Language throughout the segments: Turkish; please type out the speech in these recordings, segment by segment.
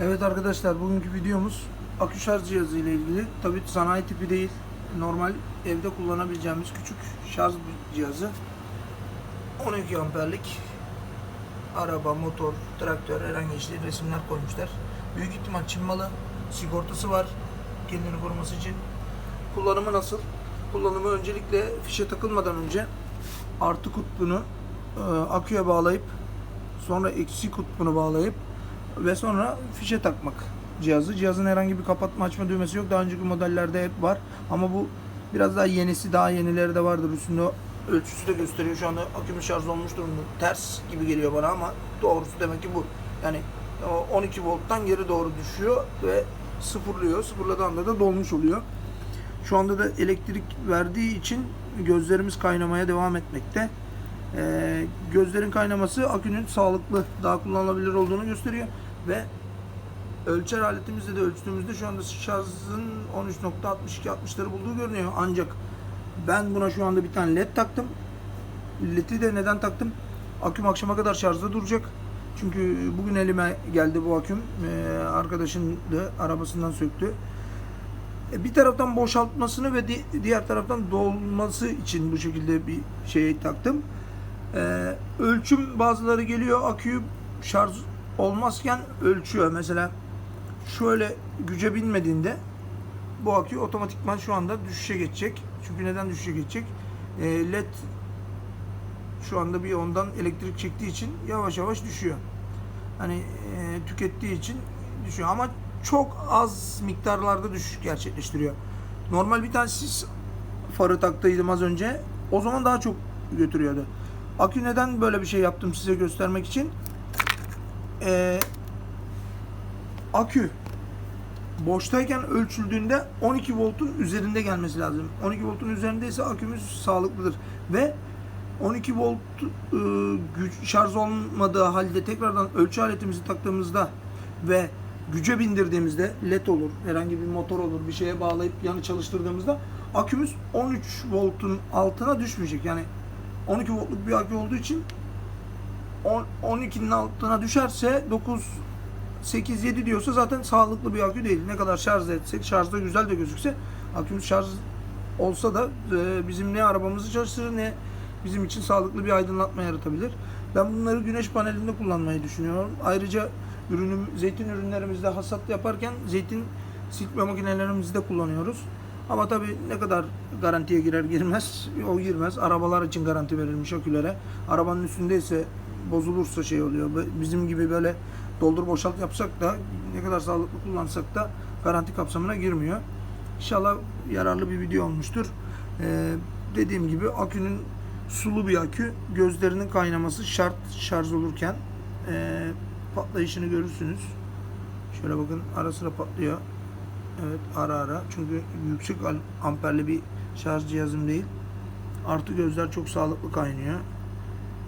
Evet arkadaşlar bugünkü videomuz akü şarj cihazı ile ilgili. Tabi sanayi tipi değil. Normal evde kullanabileceğimiz küçük şarj cihazı. 12 amperlik araba, motor, traktör herhangi işte resimler koymuşlar. Büyük ihtimal Çin malı. Sigortası var kendini koruması için. Kullanımı nasıl? Kullanımı öncelikle fişe takılmadan önce artı kutbunu e, aküye bağlayıp sonra eksi kutbunu bağlayıp ve sonra fişe takmak cihazı. Cihazın herhangi bir kapatma açma düğmesi yok. Daha önceki modellerde hep var. Ama bu biraz daha yenisi, daha yenileri de vardır. Üstünde ölçüsü de gösteriyor. Şu anda akümüz şarj olmuş durumda. Ters gibi geliyor bana ama doğrusu demek ki bu. Yani o 12 volttan geri doğru düşüyor ve sıfırlıyor. Sıfırladığı anda da dolmuş oluyor. Şu anda da elektrik verdiği için gözlerimiz kaynamaya devam etmekte. Ee, gözlerin kaynaması akünün sağlıklı, daha kullanılabilir olduğunu gösteriyor ve ölçer aletimizde de ölçtüğümüzde şu anda şarjın 13.62-60'ları bulduğu görünüyor. Ancak ben buna şu anda bir tane led taktım. LED'i de neden taktım? Aküm akşama kadar şarjda duracak. Çünkü bugün elime geldi bu aküm. Ee, arkadaşın da arabasından söktü. E, bir taraftan boşaltmasını ve di- diğer taraftan dolması için bu şekilde bir şey taktım. Ee, ölçüm bazıları geliyor aküyü şarj olmazken ölçüyor. Mesela şöyle güce binmediğinde bu akü otomatikman şu anda düşüşe geçecek. Çünkü neden düşüşe geçecek? Ee, LED şu anda bir ondan elektrik çektiği için yavaş yavaş düşüyor. Hani e, tükettiği için düşüyor ama çok az miktarlarda düşüş gerçekleştiriyor. Normal bir tane sis farı taktıydım az önce. O zaman daha çok götürüyordu. Akü neden böyle bir şey yaptım size göstermek için? Ee, akü boştayken ölçüldüğünde 12 voltun üzerinde gelmesi lazım. 12 voltun üzerindeyse akümüz sağlıklıdır ve 12 volt e, güç şarj olmadığı halde tekrardan ölçü aletimizi taktığımızda ve güce bindirdiğimizde led olur, herhangi bir motor olur, bir şeye bağlayıp yanı çalıştırdığımızda akümüz 13 voltun altına düşmeyecek. Yani 12 voltluk bir akü olduğu için 10 12'nin altına düşerse 9 8 7 diyorsa zaten sağlıklı bir akü değil. Ne kadar şarj etsek, şarjda güzel de gözükse akümüz şarj olsa da e, bizim ne arabamızı çalıştırır ne bizim için sağlıklı bir aydınlatma yaratabilir. Ben bunları güneş panelinde kullanmayı düşünüyorum. Ayrıca ürünüm zeytin ürünlerimizde hasat yaparken zeytin silkme makinelerimizde kullanıyoruz. Ama tabii ne kadar garantiye girer girmez o girmez. Arabalar için garanti verilmiş akülere. Arabanın üstündeyse bozulursa şey oluyor. Bizim gibi böyle doldur boşalt yapsak da ne kadar sağlıklı kullansak da garanti kapsamına girmiyor. İnşallah yararlı bir video olmuştur. Ee, dediğim gibi akünün sulu bir akü. Gözlerinin kaynaması şart şarj olurken. Ee, patlayışını görürsünüz. Şöyle bakın ara sıra patlıyor. Evet ara ara. Çünkü yüksek amperli bir şarj cihazım değil. Artı gözler çok sağlıklı kaynıyor.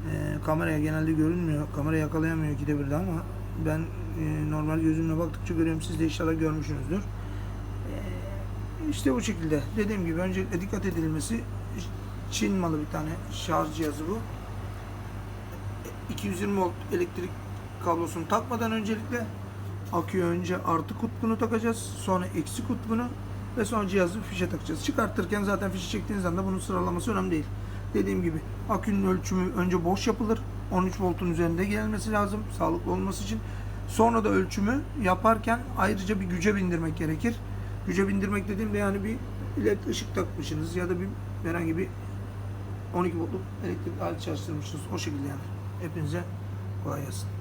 Ee, kameraya genelde görünmüyor. Kamera yakalayamıyor ikide birde ama ben e, normal gözümle baktıkça görüyorum. Siz de inşallah görmüşsünüzdür. Ee, işte bu şekilde. Dediğim gibi öncelikle dikkat edilmesi Çin malı bir tane şarj cihazı bu. 220 volt elektrik kablosunu takmadan öncelikle aküye önce artı kutbunu takacağız. Sonra eksi kutbunu ve sonra cihazı fişe takacağız. Çıkartırken zaten fişi çektiğiniz anda bunun sıralaması önemli değil. Dediğim gibi akünün ölçümü önce boş yapılır. 13 voltun üzerinde gelmesi lazım sağlıklı olması için. Sonra da ölçümü yaparken ayrıca bir güce bindirmek gerekir. Güce bindirmek dediğimde yani bir led ışık takmışsınız ya da bir herhangi bir 12 voltluk elektrik alet çalıştırmışsınız. O şekilde yani. Hepinize kolay gelsin.